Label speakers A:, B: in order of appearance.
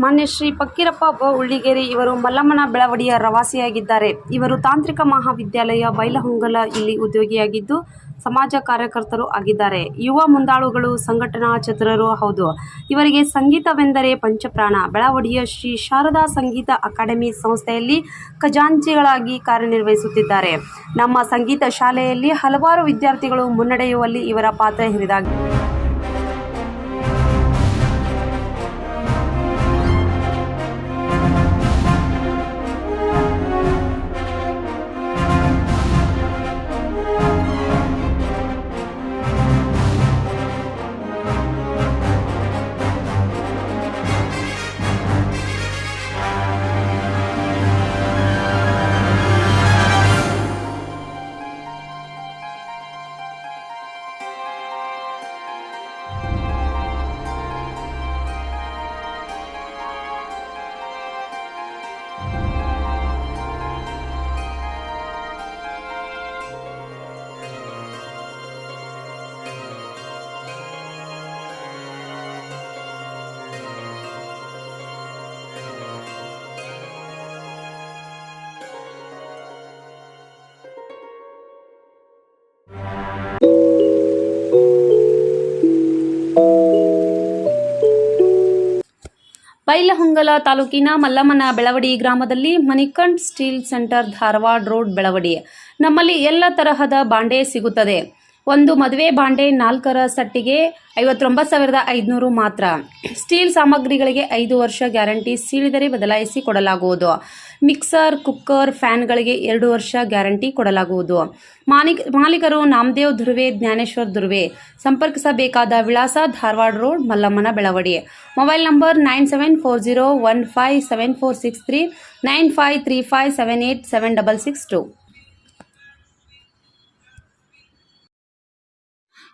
A: ಮಾನ್ಯ ಶ್ರೀ ಫಕ್ಕೀರಪ್ಪ ಉಳ್ಳಿಗೇರಿ ಇವರು ಮಲ್ಲಮ್ಮನ ಬೆಳವಡಿಯ ರವಾಸಿಯಾಗಿದ್ದಾರೆ. ಇವರು ತಾಂತ್ರಿಕ ಮಹಾವಿದ್ಯಾಲಯ ಬೈಲಹೊಂಗಲ ಇಲ್ಲಿ ಉದ್ಯೋಗಿಯಾಗಿದ್ದು ಸಮಾಜ ಕಾರ್ಯಕರ್ತರು ಆಗಿದ್ದಾರೆ. ಯುವ ಮುಂದಾಳುಗಳು, ಸಂಘಟನಾ ಚತುರರು ಹೌದು. ಇವರಿಗೆ ಸಂಗೀತವೆಂದರೆ ಪಂಚಪ್ರಾಣ. ಬೆಳವಡಿಯ ಶ್ರೀ ಶಾರದಾ ಸಂಗೀತ ಅಕಾಡೆಮಿ ಸಂಸ್ಥೆಯಲ್ಲಿ ಖಜಾಂಚಿಗಳಾಗಿ ಕಾರ್ಯನಿರ್ವಹಿಸುತ್ತಿದ್ದಾರೆ. ನಮ್ಮ ಸಂಗೀತ ಶಾಲೆಯಲ್ಲಿ ಹಲವಾರು ವಿದ್ಯಾರ್ಥಿಗಳು ಮುನ್ನಡೆಯುವಲ್ಲಿ ಇವರ ಪಾತ್ರ ಹಿರಿದಾಗಿದೆ ಬೈಲಹೊಂಗಲ ತಾಲೂಕಿನ ಮಲ್ಲಮ್ಮನ ಬೆಳವಡಿ ಗ್ರಾಮದಲ್ಲಿ Manikanth steel centre Dharwad road Belavadi. ನಮ್ಮಲ್ಲಿ ಎಲ್ಲ ತರಹದ ಬಾಂಡೆ ಸಿಗುತ್ತದೆ. ಒಂದು ಮದುವೆ ಬಾಂಡೆ ನಾಲ್ಕರ ಸಟ್ಟಿಗೆ ಐವತ್ತೊಂಬತ್ತು ಸಾವಿರದ ಐದುನೂರು ಮಾತ್ರ. ಸ್ಟೀಲ್ ಸಾಮಗ್ರಿಗಳಿಗೆ ಐದು ವರ್ಷ ಗ್ಯಾರಂಟಿ ಸೀಳಿದರೆ ಬದಲಾಯಿಸಿ ಕೊಡಲಾಗುವುದು. ಮಿಕ್ಸರ್, ಕುಕ್ಕರ್, ಫ್ಯಾನ್ಗಳಿಗೆ ಎರಡು ವರ್ಷ ಗ್ಯಾರಂಟಿ ಕೊಡಲಾಗುವುದು. ಮಾಲಿಕ್ ಮಾಲೀಕರು ನಾಮದೇವ್ ಧ್ರುವೆ ಜ್ಞಾನೇಶ್ವರ್ ಧ್ರುವೆ ಸಂಪರ್ಕಿಸಬೇಕಾದ ವಿಳಾಸ Dharwad road, ಮಲ್ಲಮ್ಮನ Belavadi. Mobile number nine seven four zero one five seven four six three, nine five three five seven eight seven double six two.